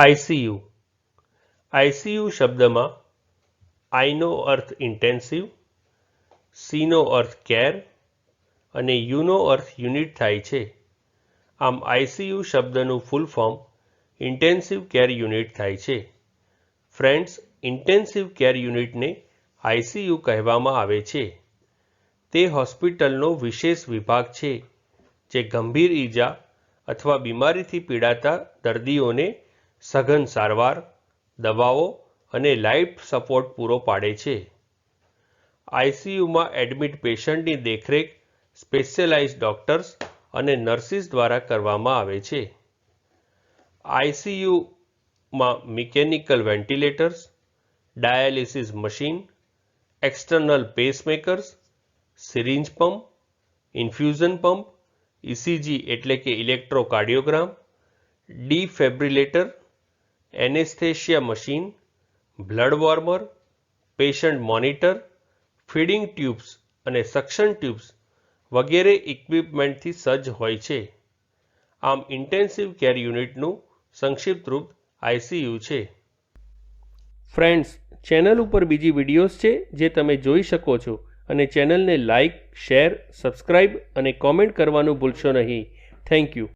ICU ICU શબ્દમાં આઈનો અર્થ intensive સીનો અર્થ care અને યુનો અર્થ unit થાય છે. આમ આઈસીયુ શબ્દનું full form intensive care unit થાય છે. ફ્રેન્ડ્સ ઇન્ટેન્સિવ કેર યુનિટને આઈસીયુ કહેવામાં આવે છે. તે હોસ્પિટલનો વિશેષ વિભાગ છે, જે ગંભીર ઈજા અથવા બીમારીથી પીડાતા દર્દીઓને સઘન સારવાર, દવાઓ અને લાઈફ સપોર્ટ પૂરો પાડે છે. આઈસીયુમાં એડમિટ પેશન્ટની દેખરેખ સ્પેશિયલાઇઝ ડોક્ટર્સ અને નર્સિસ દ્વારા કરવામાં આવે છે. આઈસીયુમાં mechanical ventilators, dialysis machine, external pacemakers, syringe pump, infusion pump, ECG એટલે કે electrocardiogram, defibrillator anaesthesia machine, blood warmer, patient monitor, feeding tubes અને સક્શન ટ્યુબ્સ વગેરે ઇક્વિપમેન્ટથી સજ્જ હોય છે. આમ ઇન્ટેન્સિવ કેર યુનિટનું સંક્ષિપ્ત રૂપ આઈસીયુ છે. ફ્રેન્ડ્સ, ચેનલ ઉપર બીજી વિડીયોઝ છે જે તમે જોઈ શકો છો અને ચેનલને લાઇક, શેર, સબસ્ક્રાઇબ અને કોમેન્ટ કરવાનું ભૂલશો નહીં. Thank you.